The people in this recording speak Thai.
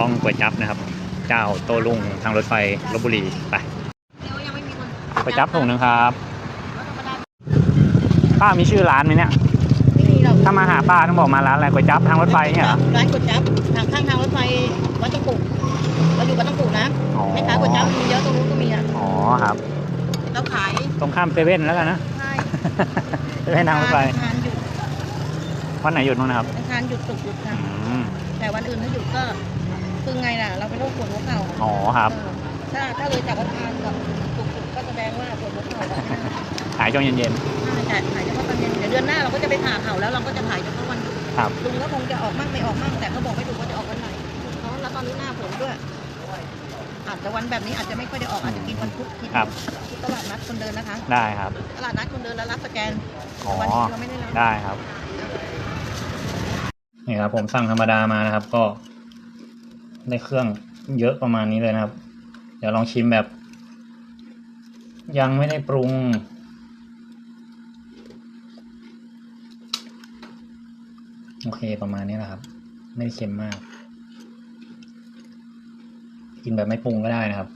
ลองก๋วยจั๊บนะครับ เจ้าโตลุงทางรถไฟลบบุรีไปเดี๋ยวยังไม่มีคนก๋วยจั๊บถุงหนึงครับป้ามีชื่อร้านไหมเนี่ยไม่มีหรอกถ้ามาหาป้าต้องบอกมาร้านอะไรก๋วยจั๊บทางรถไฟเนี่ยเหรอร้านก๋วยจั๊บทางข้างทางรถไฟวัดตะกุกเราอยู่วัดตะกุกนะอ๋อแม่ค้าก๋วยจั๊บมีเยอะตรงนู้นก็มีอะอ๋อครับเราขายตรงข้ามเซเว่นแล้วกันนะใช่เซเว่นทางรถไฟทานหยุดวันไหนหยุดมั้งนะครับทานหยุดศุกร์หยุดค่ะอืมแต่วันอื่นถ้าหยุดก็ คือไงล่ะ เราเป็นโรคปวดหัวเข่าอ๋อครับเออถ้าถ้าเลยจากวันทานกับศุกร์หยุดก็แสดงว่าปวดหัวเข่าแล้วนะขายช่วงเย็นใช่แต่ขายเฉพาะตอนเย็นเดี๋ยวเดือนหน้าเราก็จะไปผ่าเข่าแล้วเราก็จะขายเฉพาะวันหยุดๆครับ ลุงก็คงจะออกมั่งไม่ออกมั่งแต่เขาบอกไม่ถูกว่าจะออกวันไหนเพราะแล้วตอนนี้หน้าฝนด้วย อาจจะวันแบบนี้อาจจะไม่ค่อยได้ออกอาจจะกินวันพุธที่ครับ ที่ตลาดนัดคนเดินนะคะ ได้ครับ ตลาดนัดคนเดินแล้วรับสแกนอ๋อวันนี้เราไม่ได้รับ ได้ครับ นี่ครับ ผมสั่งธรรมดามานะครับ ก็ ได้เครื่องเยอะประมาณนี้เลยนะครับ เดี๋ยวลองชิมแบบ ยังไม่ได้ปรุง โอเคประมาณนี้แหละครับ ไม่เค็มมาก กินแบบไม่ปรุงก็ได้นะครับ